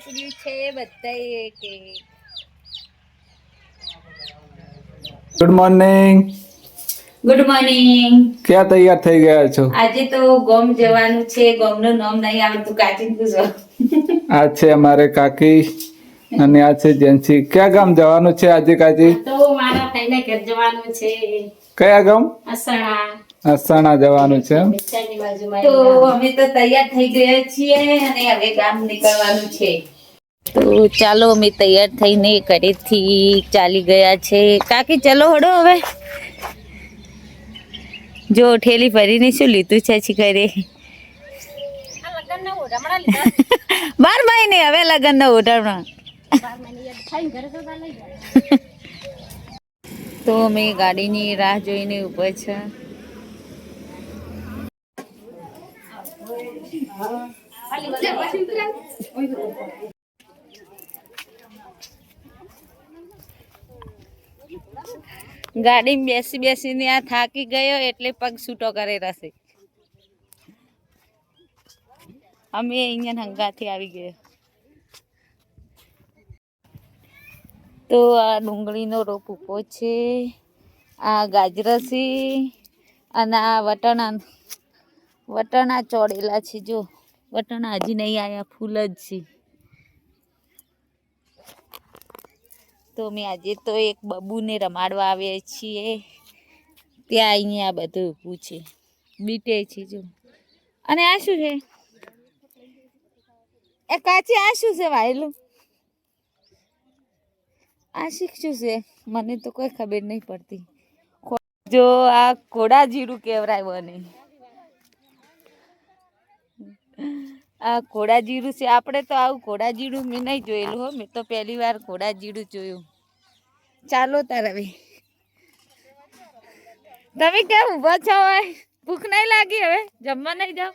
પકડ્યું છે બધાએ કે ગુડ મોર્નિંગ ગુડ મોર્નિંગ ક્યાં તૈયાર થઈ ગયા છો? આજે તો ગોમ જવાનું છે ગોમનું નામ નહીં આવડતું કાચી પૂછો. આ છે અમારે કાકી અને આ છે જેન્સી. ક્યાં ગામ જવાનું છે આજે કાકી તો મારા ભાઈને ઘર જવાનું છે. કયા ગામ? અસણા અસાણા જવાનું છે તો અમે તો તૈયાર થઈ ગયા છીએ અને હવે ગામ નીકળવાનું છે. તો ચાલો, અમે તૈયાર થઈને ઘરેથી ચાલી ગયા છે. કાકી, ચલો હડો હવે. જો, ઠેલી ભરીને શું લીધું છે છી ઘરે? બાર મહિને હવે લગ્ન ઓઢામણા તો અમે ગાડીની રાહ જોઈને ઊભા છે. ગાડીમાં બેસી બેસીને આ થાકી ગયો એટલે પગ છૂટો કરે રહેશે અમે અહીંયા હંગાથી આવી ગયો. તો આ ડુંગળીનો રોપ ઊભો છે, આ ગાજરસી અને આ વટાણા વટાણા ચોળેલા છે જો. વટાણા હજી નહીં આવ્યા ફૂલ જ છે. તો મેં આજે તો એક બબુને રમાડવા આવ્યા છીએ. ત્યાં અહીંયા બધું ઊભું છે. બીટે છે જો. અને આ શું છે? એ કાચી આ શું છે વાયેલું? આ શીખશું છે? મને તો કોઈ ખબર નહીં પડતી. જો આ ઘોડા જીરું કેવરાય બને આ ઘોડા જીરું છે. આપણે તો આવું ઘોડા જીરું મેં નહીં જોયેલું હો. મેં તો પહેલી વાર ઘોડા જીરું જોયું. ચાલો તાર હવે. તમે કેમ ઊભા છો હવે? ભૂખ નહીં લાગી હવે? જમવા નહીં જાઓ?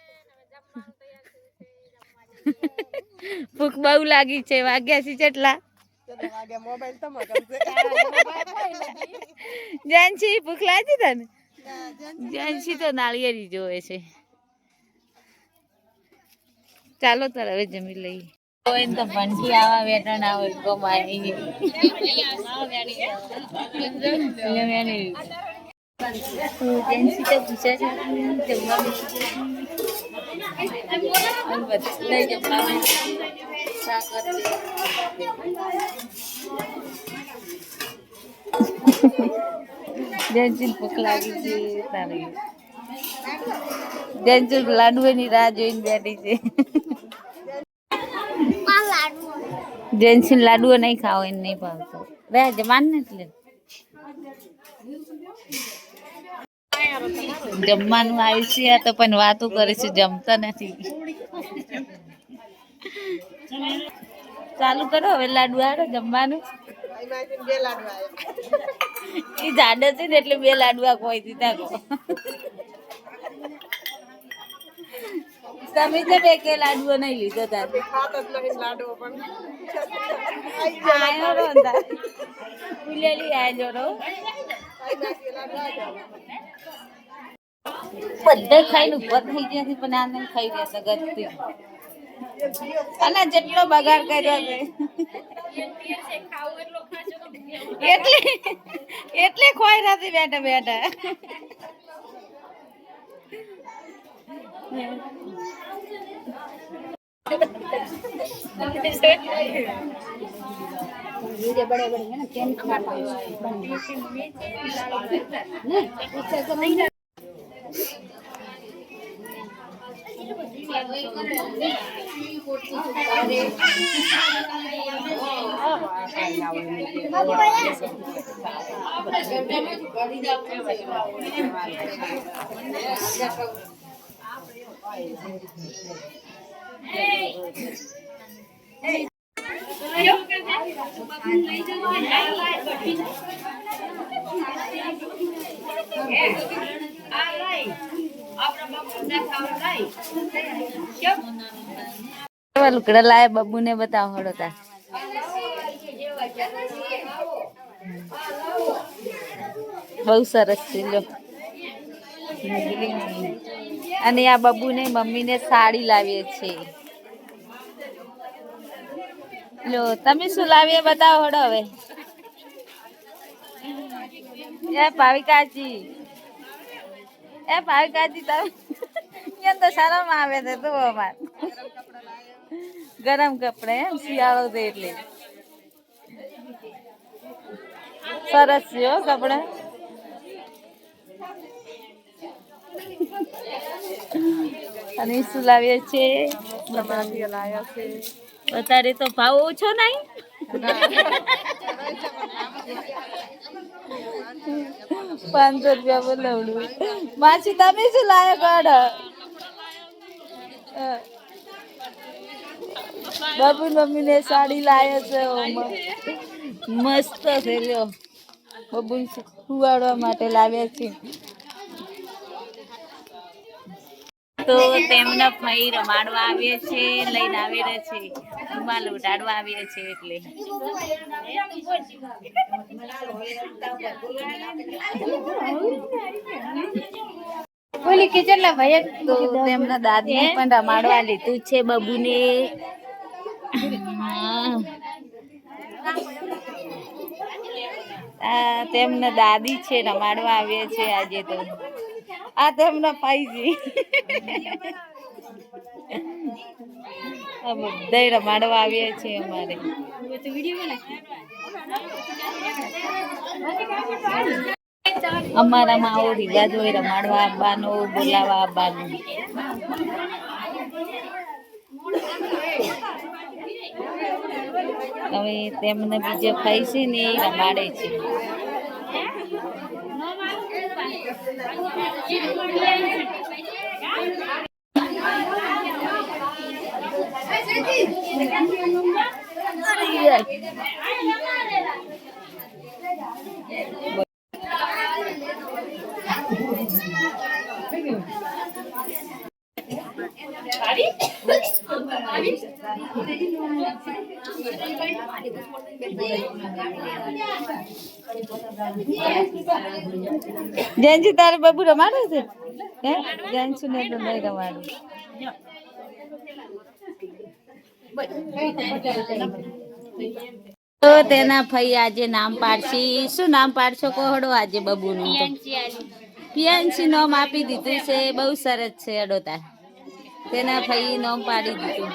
ભૂખ બહુ લાગી છે, વાગ્યા છે જેટલા. જાનસી ભૂખ લાગી તને? જાનસી તો નાળિયેરી જોવે છે. ચાલો તાર હવે જમી લઈએ. કોઈ તો ભંઠી આવા વેટણ આવે ગમાય જેન્સી તો પૂછે ભૂખ લાગી છે, તારી. જેન્સી લાડુની રાહ જોઈને બેઠી છે. જેન્સી લાડુઓ નહીં ખાવો એને નહીં ભાવતો. બે જમાન ને એટલે. જમવાનું આવ્યું છે આ તો, પણ વાતો કરે છે, જમતા નથી. ચાલુ કરો, હવે લાડુ આવે જમવાનું. એ જાડે છે ને, એટલે બે લાડુ આ કોઈ દીધા. તમે તો બે કે લાડુઓ નહીં લીધો તાર. આયો રો અંદા ઉલેલી આજો રો બધા ખાઈને ઉપર થઈ ગયા છે પણ આ નહીં ખાઈ રહ્યા ગતિ અને જેટલો બગાડ કર્યો છે. એટલે એટલે ખોઈ નથી બેઠા બેઠા. કેવા લુકડા લાય બબુ ને બતાવો હળો તાર. બહુ સરસ છે અને આ બબુને મમ્મીને સાડી લાવીએ છે લો, તમે શું લાવીએ બતાવો હડો હવે. એ ભાવિકાજી. એ ભાવિકાજી, તમે અહીંયા તો શરમ આવે છે તું અમાર. ગરમ કપડે એમ, શિયાળો છે એટલે. સરસ છે કપડા. અને શું લાવ્યા છે? અત્યારે તો ભાવ ઓછો નહીં. પાંચસો રૂપિયા બોલાવડું. માછી તમે શું લાયા કાઢ બાબુ મમ્મી ને સાડી લાયા છે. મસ્ત છે લ્યો. બબુ સુવાડવા માટે લાવ્યા છે. તો તેમના ભાઈ રમાડવા આવીએ છે લઈને આવેલા છે. રૂમાલ ઉડાડવા આવીએ છે એટલે. બોલી કે કેટલા ભાઈ તો તેમના દાદી પણ રમાડવા લીધું છે બબુને. તેમના દાદી છે રમાડવા આવ્યા છે આજે તો. આ તેમના પાઈજી બધા રમાડવા આવ્યા છે અમારે. અમારામાં આવો રિવાજ હોય, રમાડવા આવવાનો, બોલાવા આવવાનું. હવે તેમને બીજે ભાઈ છે ને એ રમાડે છે. જયંતિ તારે બબુ રમાડે છે? હે? જયંતિ ને તો નહીં રમાડે. તો તેના ભાઈ આજે નામ પાડશી. શું નામ પાડશો કોહડો આજે બબુનું? પિયાંશી નામ આપી દીધું છે. બહુ સરસ છે અડોતા તેના ભાઈ નામ પાડી દીધું.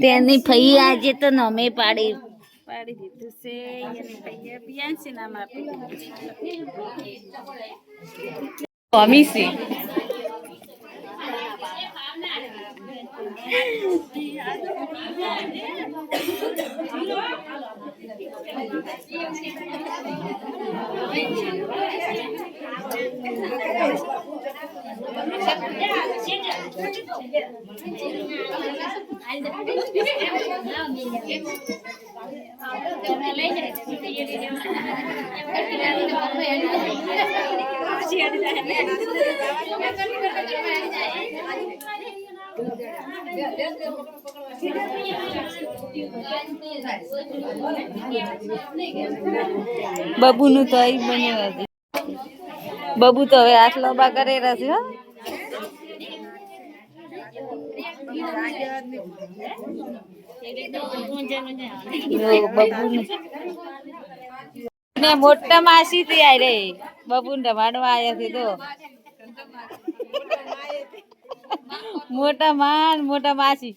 તેની ફઈ આજે તો નમે પાડી. પાડી દીધું છે એની ફઈએ નામ આપી દીધું. છે બબુનું તો અહીં બન્યું હજી બબુ તો હવે હાથ લોબા છે, હો. જો બબુનું ને મોટા માસી થી આય રે. બબુન રમાડવા આવ્યા છે તો. મોટા માન, મોટા માસી.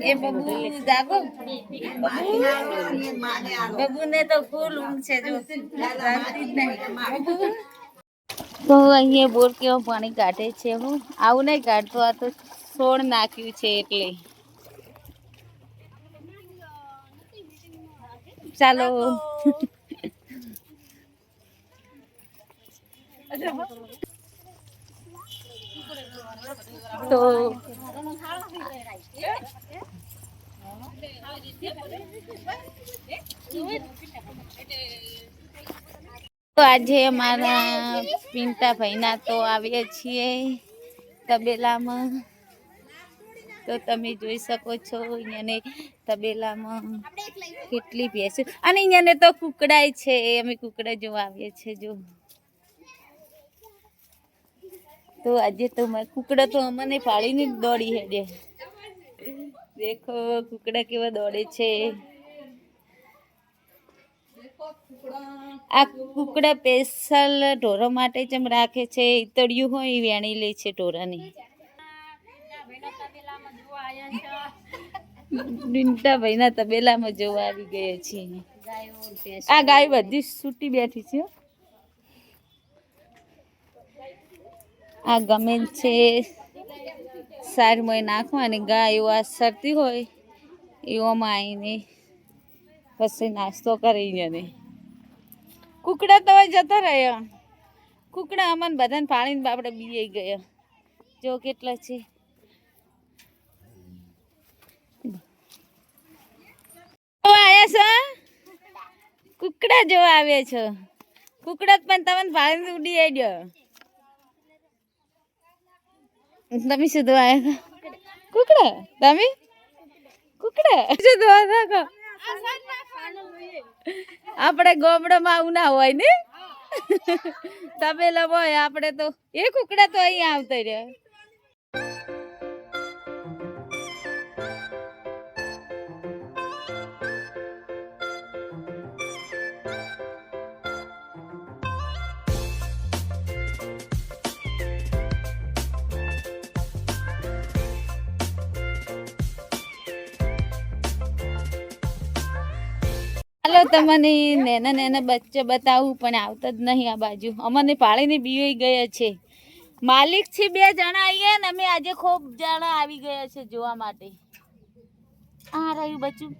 એ બબુ જાગો. બબુ ને તો ફૂલ ઊંઘ છે જો. જાગતી જ નહીં. તો અહીંયા બોર કેવો પાણી કાઢે છે હું. આવું નહીં કાઢતો આ તો છોડ નાખ્યું છે એટલે. ચાલો. તો આજે અમારા પિંટા ભાઈના તો આવીએ છીએ તબેલામાં. તો તમે જોઈ શકો છો અહીંયાને તબેલામાં કેટલી ભેંસ. અને અહીંયાને તો કુકડાય છે, અમે કુકડા જોવા આવીએ છીએ, જો. તો આજે તો મારા કુકડા તો અમને પાડીને જ દોડી હેડે. દેખો કુકડા કેવા દોડે છે. આ કુકડા સ્પેશિયલ ઢોરો માટે જ રાખે છે. ઈતળિયું હોય એ વેણી લે છે ઢોરાની. ભાઈના તબેલામાં જોવા આવી ગયા છીએ. આ ગાય બધી સૂટી બેઠી છે આ ગમે છે સારમાં નાખવાની ગાય આ સરતી હોય, એવામાં આવીને પછી નાસ્તો કરી જને કુકડા તો જતા રહ્યા. કુકડા અમને બધાને પાણીને બાપડે બીજાઈ ગયા. જો કેટલા છે. આવ્યા કુકડા જોવા આવ્યા છો. કુકડા પણ તમને પાણી ઉડી આડ્યો તમે શું જોવા આવ્યા કુકડા તમે કુકડા શું જોવા હતા આપણે ગોમડામાં આવું ના હોય ને તબેલા હોય આપણે તો એ કુકડા તો અહીંયા આવતા રહ્યા હાલો તમને નેના નેના બચ્ચા બતાવું, પણ આવતા જ નહીં આ બાજુ. અમને પાળીને બીવાઈ ગયા છે. માલિક છે બે જણા અહીંયા ને અમે આજે ખૂબ જણા આવી ગયા છે જોવા માટે. આ રહ્યું બચ્ચું.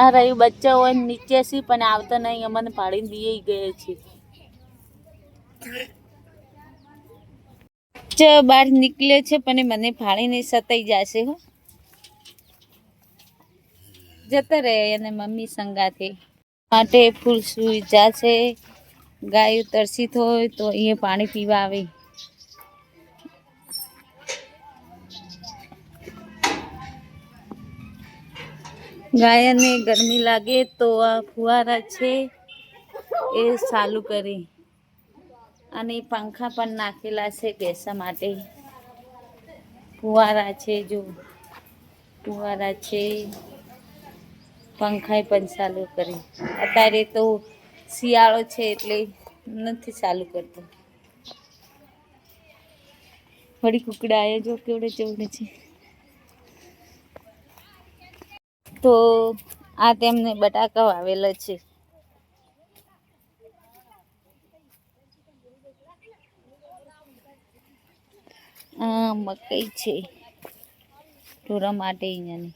આ રહ્યું બચ્ચા હોય નીચે છે, પણ આવતા નહીં. અમને પાડીને બીવાઈ ગયા છે. બહાર નીકળે છે, પણ મને ફાળીને સતાઈ જશે હો. જતા રહે અને મમ્મી સંગાથે. માટે ફૂલ સુઈ છે ગાય તરસી હોય તો અહીંયા પાણી પીવા આવે. ગાયને ગરમી લાગે તો આ ફુવારા છે એ ચાલુ કરી. અને પંખા પણ નાખેલા છે બેસવા માટે. ફુવારા છે જો. ફુવારા છે. પંખાય પણ ચાલુ કરી. અત્યારે તો શિયાળો છે એટલે નથી ચાલુ કરતો. વળી કુકડા આવ્યા જો કેવડે ચવડે છે. તો આ તેમને બટાકા વાવેલા છે. મકઈ છે. ઢોરા માટે અહીંયાની.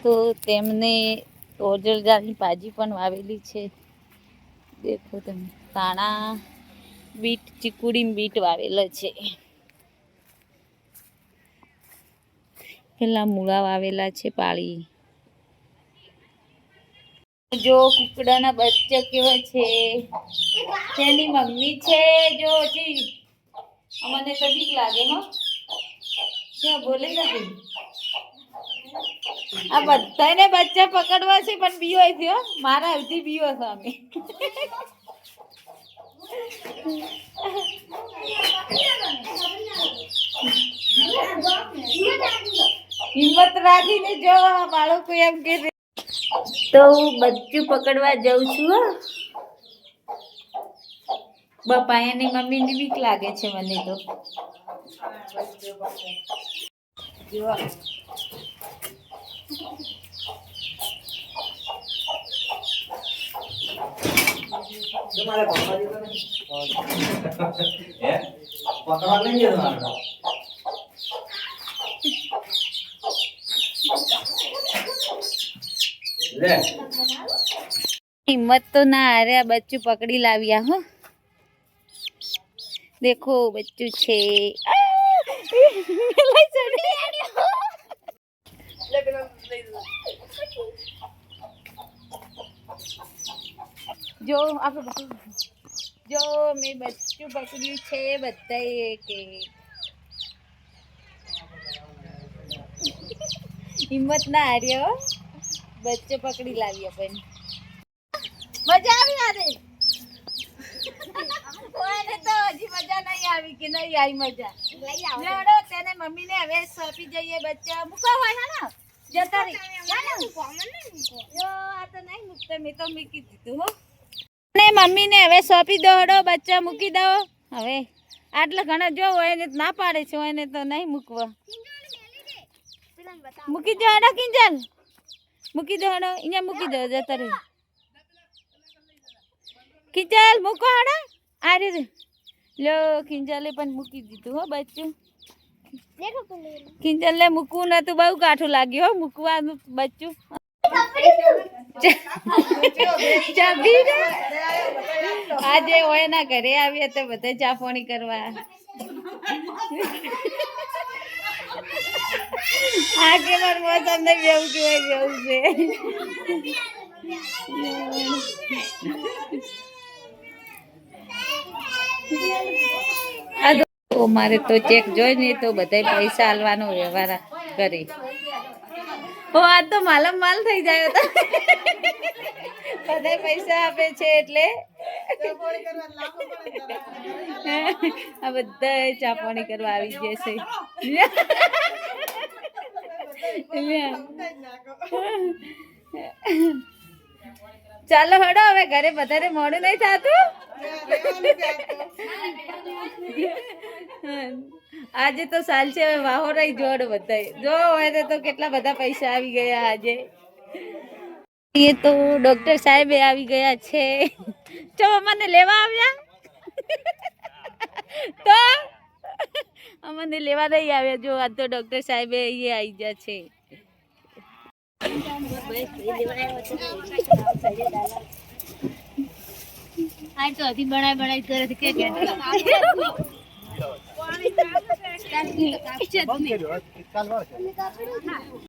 તો તેમને ઓજળજાની ભાજી પણ વાવેલી છે. દેખો તમે તાણા બીટ, ચીકુડી બીટ વાવેલા છે. પેલા મૂળા વાવેલા છે પાળી. જો કુકડાના બચ્ચા કેવા છે? તેની મમ્મી છે જો જી. અમને તો લાગે હો. બોલે નથી આ બધાને બચ્ચા પકડવા છે પણ બીઓ થયો. મારા હજી બીઓ છે અમે. હિંમત રાખીને જો બાળકો એમ કે તો હું બચ્ચું પકડવા જાઉં છું હો. બાપા એની મમ્મીની બીક લાગે છે મને તો. જો પકડવા નહીં. જવાનું લે. હિંમત તો ના અરે આ બચ્ચું પકડી લાવ્યા હો. દેખો બચ્ચું છે! લઈ ચડી. જો આપણે બધું જો મેં બચ્ચું પકડ્યું છે બધાએ કે હિંમત ના હાર્યો બચ્ચો પકડી લાવી આપણને મજા આવી આજે કોઈને તો હજી મજા નહીં આવી કે નહીં આવી મજા લેવડો તેને મમ્મીને હવે સોંપી જઈએ બચ્ચા મૂકો હોય હે ને જતા રહી જો આ તો નહીં મૂકતા મેં તો મૂકી દીધું હો ને મમ્મીને હવે સોંપી દો હડો બચ્ચા મૂકી દો. હવે આટલા ઘણા જો હોય ને ના પાડે છે, હોય ને તો નહીં મૂકવા. મૂકી દો હડો કિંજલ. મૂકી દો હડો અહીંયા મૂકી દો જતા રહી કિંજલ, મૂકો હડો આ રે લો, કિંજલે પણ મૂકી દીધું, હો, બચ્ચું. કિંજલને મૂકવું નતું, બહુ કાઠું લાગ્યું, હો, મૂકવાનું બચ્ચું. ચાબી ને આજે હોય ના, ઘરે આવીએ તો બધા ચા પાણી કરવા. આ કે માર મોસમ ને બેવું કહેવાય બેવું છે. મારે તો ચેક જોઈ જોઈને તો બધાય પૈસા હાલવાનો વ્યવહાર કરી. હો આ તો માલમ માલ થઈ જાય તો. બધા પૈસા આપે છે એટલે. આ બધા ચાપણી કરવા આવી જશે ચાલો હડો, હવે ઘરે વધારે મોડું નહીં થતું? આજે તો સાલ છે, હવે વાહો રહી, જોડ બધાય. જો હોય તો કેટલા બધા પૈસા આવી ગયા આજે. એ તો ડોક્ટર સાહેબે આવી ગયા છે. ચો અમને લેવા આવ્યા? તો? અમને લેવા નહીં આવ્યા. જો આ તો ડોક્ટર સાહેબે અહીંયા આવી ગયા છે. આ તો હજી બનાય બનાય કરે છે કે કે